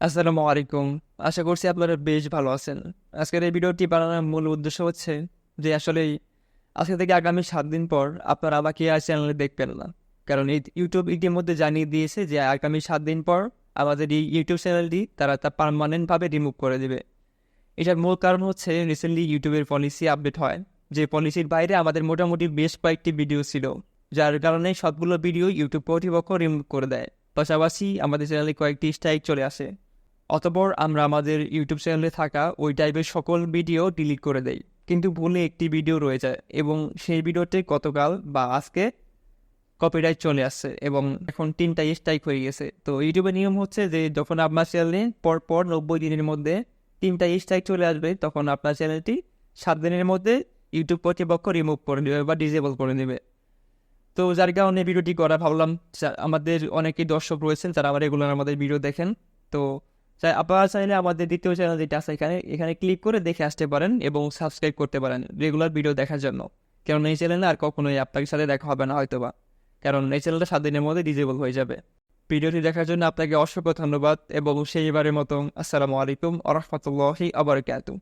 আসসালামু আলাইকুম। আশা করছি আপনারা বেশ ভালো আছেন। আজকের এই ভিডিওটি বানানোর মূল উদ্দেশ্য হচ্ছে যে আসলে আজকে থেকে আগামী সাত দিন পর আপনারা আমাকে আর চ্যানেলে দেখবেন না। কারণ এই ইউটিউব ইতিমধ্যে জানিয়ে দিয়েছে যে আগামী সাত দিন পর আমাদের এই ইউটিউব চ্যানেলটি তারা তা পারমানেন্টভাবে রিমুভ করে দেবে। এটার মূল কারণ হচ্ছে রিসেন্টলি ইউটিউবের পলিসি আপডেট হয়, যে পলিসির বাইরে আমাদের মোটামুটি বেশ কয়েকটি ভিডিও ছিল, যার কারণে সবগুলো ভিডিও ইউটিউব কর্তৃপক্ষ রিমুভ করে দেয়। পাশাপাশি আমাদের চ্যানেলে কয়েকটি স্ট্রাইক চলে আসে। অতপর আমরা আমাদের ইউটিউব চ্যানেলে থাকা ওই টাইপের সকল ভিডিও ডিলিট করে দেই। কিন্তু ভুলে একটি ভিডিও রয়ে যায় এবং সেই ভিডিওতে গতকাল বা আজকে কপিরাইট চলে আসছে এবং এখন তিনটা স্ট্রাইক হয়ে গেছে। তো ইউটিউবের নিয়ম হচ্ছে যে যখন আপনার চ্যানেলে পরপর নব্বই দিনের মধ্যে তিনটা স্ট্রাইক চলে আসবে, তখন আপনার চ্যানেলটি সাত দিনের মধ্যে ইউটিউব কর্তৃপক্ষ রিমুভ করে দেবে বা ডিসেবল করে দেবে। তো যার কারণে ভিডিওটি করা ভাবলাম আমাদের অনেকেই দর্শক রয়েছেন, যারা আমার রেগুলার আমাদের ভিডিও দেখেন, তো চাই আপনারা চাইলে আমাদের দ্বিতীয় চ্যানেল যেটা আছে এখানে এখানে ক্লিক করে দেখে আসতে পারেন এবং সাবস্ক্রাইব করতে পারেন রেগুলার ভিডিও দেখার জন্য। কারণ এই চ্যানেলে আর কখনোই আপনার সাথে দেখা হবে না হয়তোবা। কারণ এই চ্যানেলটা সাত দিনের মধ্যে ডিজেবল হয়ে যাবে। ভিডিওটি দেখার জন্য আপনাকে অসংখ্য ধন্যবাদ এবং সেইবারের মতো আসসালামু আলাইকুম আরহামতুল্লাহি রহমতুল্লাহি আবরকাতু